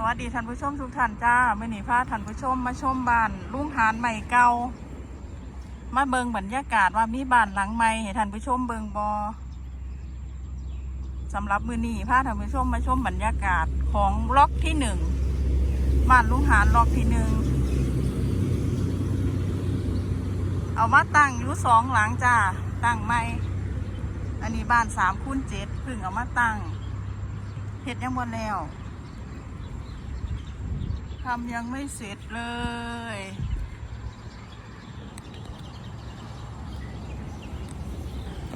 สวัสดีท่านผู้ชมทุกท่านจ้าเมื่อนี้พาท่านผู้ชมมาชมบ้านลุงหานใหม่เก่ามาเบิงบรรยากาศว่ามีบ้านหลังใหม่ให้ท่านผู้ชมเบิงบอสำหรับมือนี้พาท่านผู้ชมมาชมบรรยากาศของล็อกที่หนึ่งบ้านลุงหานล็อกที่หนึ่งเอามาตั้งอยู่สองหลังจ้าตั้งใหม่อันนี้บ้านสามคูณเจ็ดพึ่งเอามาตั้งเห็ดยังหมดแล้วำยังไม่เสร็จเลย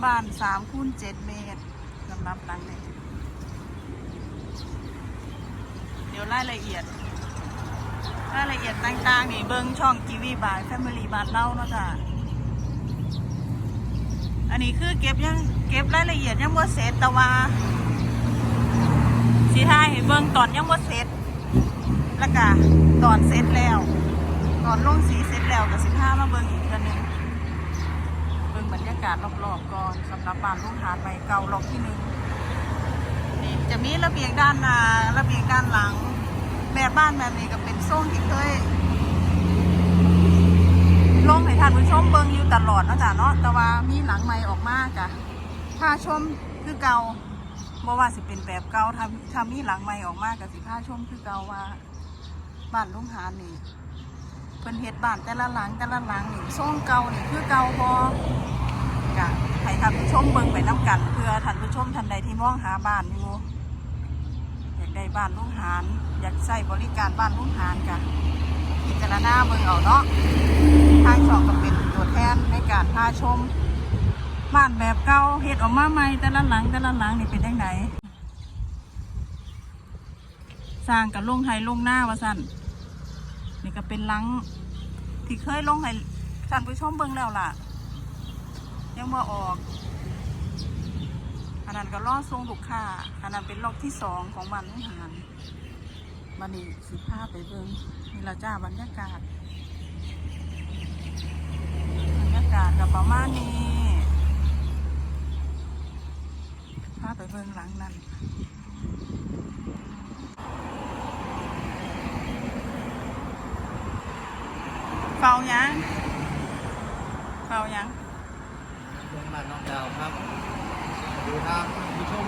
บ้านสามคูณเจ็ดเมตรสำหรับหลังนี้เดี๋ยวรายละเอียดรายละเอียดต่างๆนี่เบิ้งช่องกีวีบายแฟมิลี่บ้านเล่าเนาะจ้ะอันนี้คือเก็บยังเก็บรายละเอียดยังบ่เสร็จแต่ว่าสีท้ายให้เบิ้งตอนยังบ่เสร็จ แล้วก็ตอนเสร็จแล้ว ตอนลงสีเสร็จแล้วก็สิบห้ามาเบิ่งอีกกันหนึ่งเบิ่งบรรยากาศรอบๆก่อนสำหรับบ้านลุงหาดใหม่เก่าล็อกที่หนึ่งนี่จะมีระเบียงด้านหน้าระเบียงด้านหลังแบบบ้านแบบนี้ก็เป็นโซนที่เคยลงให้ท่านผู้ชมเบิ่งอยู่ตลอดนะจ๊ะเนาะแต่ว่ามีหลังใหม่ออกมากะถ้าชมคือเก่าบ่ว่าสิเป็นแบบเก่าทำทำมีหลังใหม่ออกมากกับสิผ้าชมคือเก่าว่า บ้านลุงหานนี่เพิ่นเฮ็ดบ้านแต่ละหลังแต่ละหลังนี่ทรงเก่านี่คือเก่าบ่กะให้ท่านผู้ชมเบิ่งไปน้กัน เพื่อท่านผู้ชมท่านใดที่มองหาบ้านอยู่อยากได้บ้านลุงหานอยากใช้บริการบ้านลุงหานกะพิจารณาเบิ่งเอาเนาะทางช่องก็เป็นตัวแทนในการพาชมบ้านแบบเก่าเฮ็ดออกมาใหม่แต่ละหลังแต่ละหลังนี่เป็นจังไดสร้างกับลุงไห้ลงหน้าว่าสั่น นี่ก็เป็นลัง ที่เคยลงให้ท่านผู้ชมเบิ่งแล้วล่ะ ยังบ่ออกอันนั้นก็ล่อทรงลูกค้าอันนั้นเป็นล็อกที่สองของบ้านลุงหานบันนี้สิภาพไปเบิ่งนี่ละจ้าบรรยากาศบรรยากาศกับประมาณนี้พาไปเบิ่งหลังนั้น เฝ้ายังเฝ้ายังเรื่องบ้านน้องดาวครับดูทางท่านผู้ชม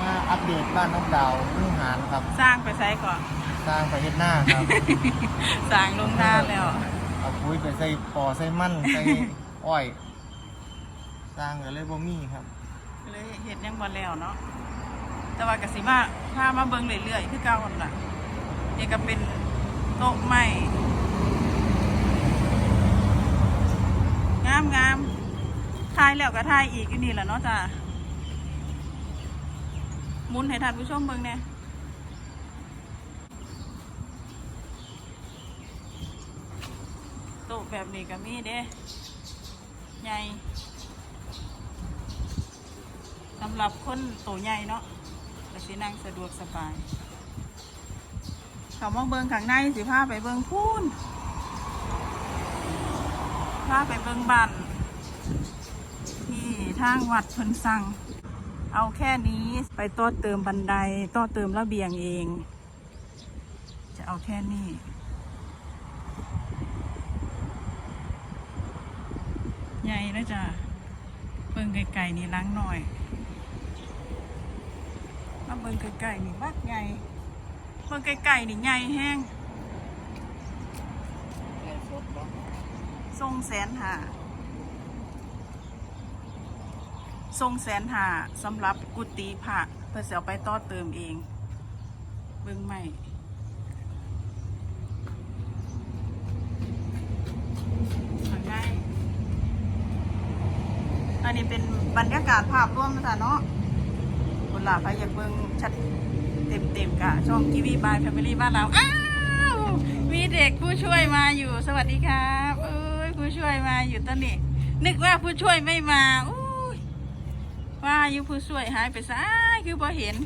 มาอัปเดตบ้านน้องดาวลูกหานครับ สร้างไปใช้ก่อนสร้างไปเฮ็ดหน้าครับ สร้างลงหน้าแล้วเอาปุ๋ยไปใส่ปอใส่มันใส่อ้อย สร้างก็เลยบ่มีครับเลยเห็ดยังบ่แล้วเนาะแต่ว่ากสิมาพามาเบิ่งเรื่อยๆคือเก่าหั่นล่ะนี่ก็เป็นโต๊ะไม้ามงามทายแล้วก็ทายอีกอยู่นี่แหละเนาะจ้ะหมุนให้ท่านผู้ชมเบิ่งแหน่โต๊ะแบบนี้ก็มีเด้ใหญ่สำหรับคนโตใหญ่เนาะก็สินั่งสะดวกสบายเขามาเบิงข้างในสิพาไปเบิงพูน พาไปเบิงบ้านที่ทางวัดเพิ่นสั่ง เอาแค่นี้ไปต่อเติมบันไดต่อเติมระเบียงเอง จะเอาแค่นี้ใหญ่แล้วจ้ะเบิ่งไกลๆนี่ล้างหน่อยมาเบิ่งไกลๆนี่บักใหญ่เบิ่งไกลๆนี่ใหญ่แห้ง ทรงแสนหาทรงแสนหาสำหรับกุฏิพระเพื่อเสียไปต่อเติมเอง เบิ่งใหม่ข้างในอันนี้เป็นบรรยากาศภาพรวมนะจ๊ะเนาะคนหลาใครอยากเบิ่งชัดเต็มๆกะช่องทีวีบายแฟมิลี่บ้านเราอ้าว มีเด็กผู้ช่วยมาอยู่สวัสดีครับ ผู้ช่วยมาอยู่ตอนนี้ นึกว่าผู้ช่วยไม่มาอุ้ว่าอยู่ผู้ช่วยหายไปซะคือพอเห็น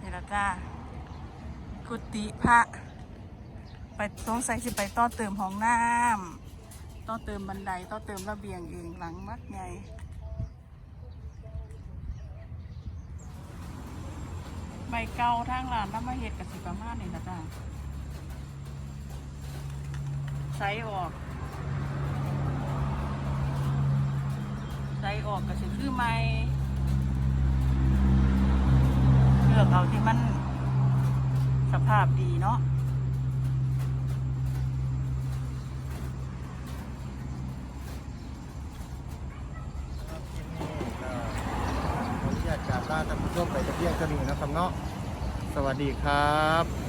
นี่ละจ้ากุฏิพระ ไปต้องใส่สิไปต่อเติมห้องน้ำต่อเติมบันไดต่อเติมระเบียงเองหลังมักใหญ่ใบเก่าทางร้านน้ำมาเห็ดกับสิประมาณนี่ละจ้าใช้ออกใช้ออกกับสิคือไม่เลือกเอาที่มันสภาพดีเนาะ ครับคลิปนี้ก็ขออนุญาตกราบลาท่านผู้ชมไปแต่เพียงเท่านี้นะครับเนาะสวัสดีครับ